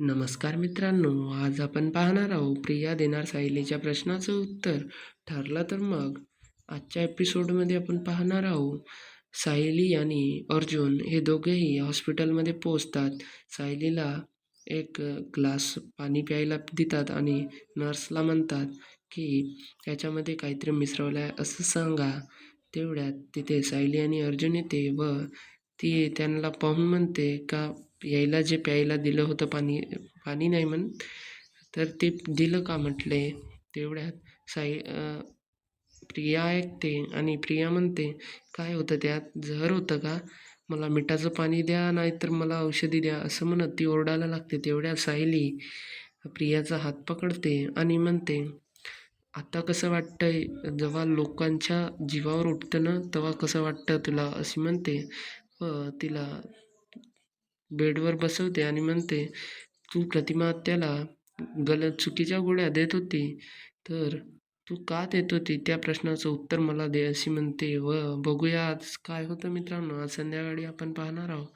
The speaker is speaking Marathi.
नमस्कार मित्रांनो आज आपण पाहणार आहोत प्रिया देणार सायलीच्या प्रश्नाचं उत्तर. ठरलं तर मग. आजच्या एपिसोडमध्ये आपण पाहणार आहोत सायली आणि अर्जुन हे दोघेही हॉस्पिटलमध्ये पोचतात सायलीला एक ग्लास पाणी प्यायला देतात आणि नर्सला म्हणतात की त्याच्यामध्ये काहीतरी मिसळलं आहे असं सांगा. तेवढ्यात तिथे सायली आणि अर्जुन येते व ती त्यांना पाहून म्हणते का यायला जे प्यायला दिलं होतं पाणी पाणी नाही म्हण तर ते दिलं का म्हटले? तेवढ्यात साई प्रिया ऐकते आणि प्रिया म्हणते काय होतं त्यात? जहर होतं का? मला मिठाचं पाणी द्या नाहीतर मला औषधी द्या असं म्हणत ती ओरडायला लागते तेवढ्या सायली प्रियाचा हात पकडते आणि म्हणते आता कसं वाटतंय? जेव्हा लोकांच्या जीवावर उठतं ना तेव्हा कसं वाटतं तुला? अशी म्हणते. व तिला बेडवर बसवते आणि म्हणते तू प्रतिमा त्याला गल चुकीच्या गोळ्या देत होती तर तू का देत होती? त्या प्रश्नाचं उत्तर मला दे अशी म्हणते. व बघूया आज काय होतं मित्रांनो. आज संध्याकाळी आपण पाहणार आहोत.